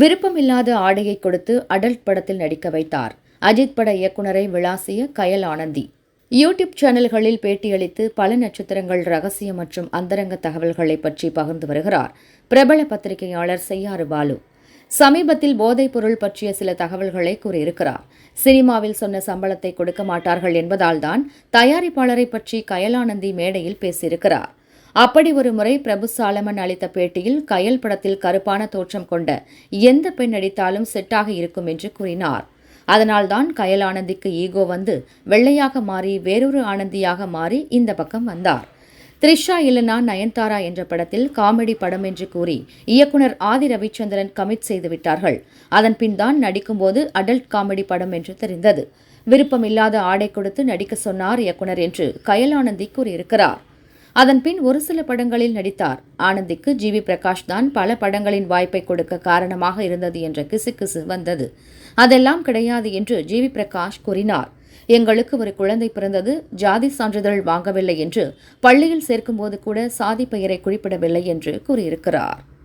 விருப்பமில்லாத ஆடையை கொடுத்து அடல்ட் படத்தில் நடிக்க வைத்தார். அஜித் பட இயக்குனரை விளாசிய கயல் ஆனந்தி. யூடியூப் சேனல்களில் பேட்டியளித்து பல நட்சத்திரங்கள் ரகசிய மற்றும் அந்தரங்க தகவல்களை பற்றி பகிர்ந்து வருகிறார். பிரபல பத்திரிகையாளர் செய்யாறு பாலு. சமீபத்தில் போதைப் பொருள் பற்றிய சில தகவல்களை கூறியிருக்கிறார். சினிமாவில் சொன்ன சம்பளத்தை கொடுக்க மாட்டார்கள் என்பதால்தான் தயாரிப்பாளரை பற்றி கயலானந்தி மேடையில் பேசியிருக்கிறார். அப்படி ஒரு முறை பிரபு சாலமன் அளித்த பேட்டியில் கயல் படத்தில் கருப்பான தோற்றம் கொண்ட எந்த பெண் நடித்தாலும் செட்டாக இருக்கும் என்று கூறினார். அதனால்தான் கயல் ஆனந்திக்கு ஈகோ வந்து வெள்ளையாக மாறி வேறொரு ஆனந்தியாக மாறி இந்த பக்கம் வந்தார். த்ரிஷா இல்லனா நயன்தாரா என்ற படத்தில் காமெடி படம் என்று கூறி இயக்குனர் ஆதி ரவிச்சந்திரன் கமிட் செய்து விட்டார்கள். அதன் பின் தான் நடிக்கும்போது அடல்ட் காமெடி படம் என்று தெரிந்தது. விருப்பமில்லாத ஆடை கொடுத்து நடிக்க சொன்னார் இயக்குனர் என்று கயலானந்தி கூறியிருக்கிறார். அதன் பின் ஒரு சில படங்களில் நடித்தார். ஆனந்திக்கு ஜி. வி. பிரகாஷ் தான் பல படங்களின் வாய்ப்பை கொடுக்க காரணமாக இருந்தது என்ற கிசுகிசு வந்தது. அதெல்லாம் கிடையாது என்று ஜி. வி. பிரகாஷ் கூறினார். எங்களுக்கு ஒரு குழந்தை பிறந்தது ஜாதி சான்றிதழ் வாங்கவில்லை என்று பள்ளியில் சேர்க்கும்போது கூட சாதி பெயரை குறிப்பிடவில்லை என்று கூறியிருக்கிறார்.